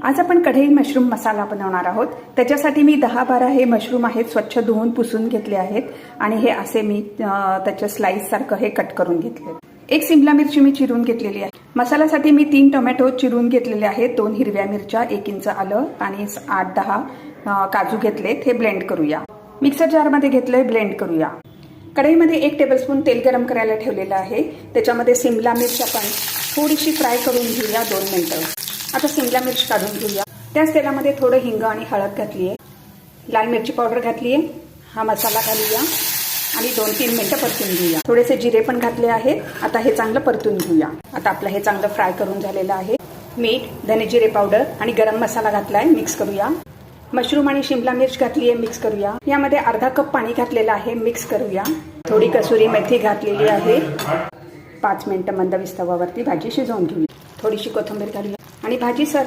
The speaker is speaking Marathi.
आज आपण कढई मशरूम मसाला बनवणार आहोत. त्याच्यासाठी मी दहा बारा हे मशरूम आहेत स्वच्छ धुवून पुसून घेतले आहेत आणि हे असे मी त्याच्या स्लाईससारखं हे कट करून घेतले एक सिमला मिरची मी चिरून घेतलेली आहे. मसाल्यासाठी मी तीन टोमॅटो चिरून घेतलेले आहेत दोन हिरव्या मिरच्या एक इंच आलं आणि आठ दहा काजू घेतलेत. हे ब्लेंड करूया. मिक्सर जारमध्ये घेतलंय ब्लेंड करूया. कढईमध्ये एक टेबलस्पून तेल गरम करायला ठेवलेलं आहे. त्याच्यामध्ये सिमला मिरच्या आपण थोडीशी फ्राय करून घेऊया दोन मिनटं. आता सिमला मिर्च काढून घेऊया. त्याच तेलामध्ये थोडं हिंग आणि हळद घातली आहे लाल मिरची पावडर घातली आहे हा मसाला घालूया. आणि दोन तीन मिनटं परतून घेऊया. थोडेसे जिरे पण घातले आहेत. आता हे चांगलं परतून घेऊया. आता आपलं हे चांगलं फ्राय करून झालेलं आहे. मीठ धने जिरे पावडर आणि गरम मसाला घातलाय. मिक्स करूया. मशरूम आणि शिमला मिर्च घातली आहे मिक्स करूया. यामध्ये अर्धा कप पाणी घातलेलं आहे. मिक्स करूया. थोडी कसुरी मेथी घातलेली आहे. पाच मिनिटं मंद विस्तवावरती भाजी शिजवून घेऊया. थोडीशी कोथिंबीर घालूया. आणि भाजी सर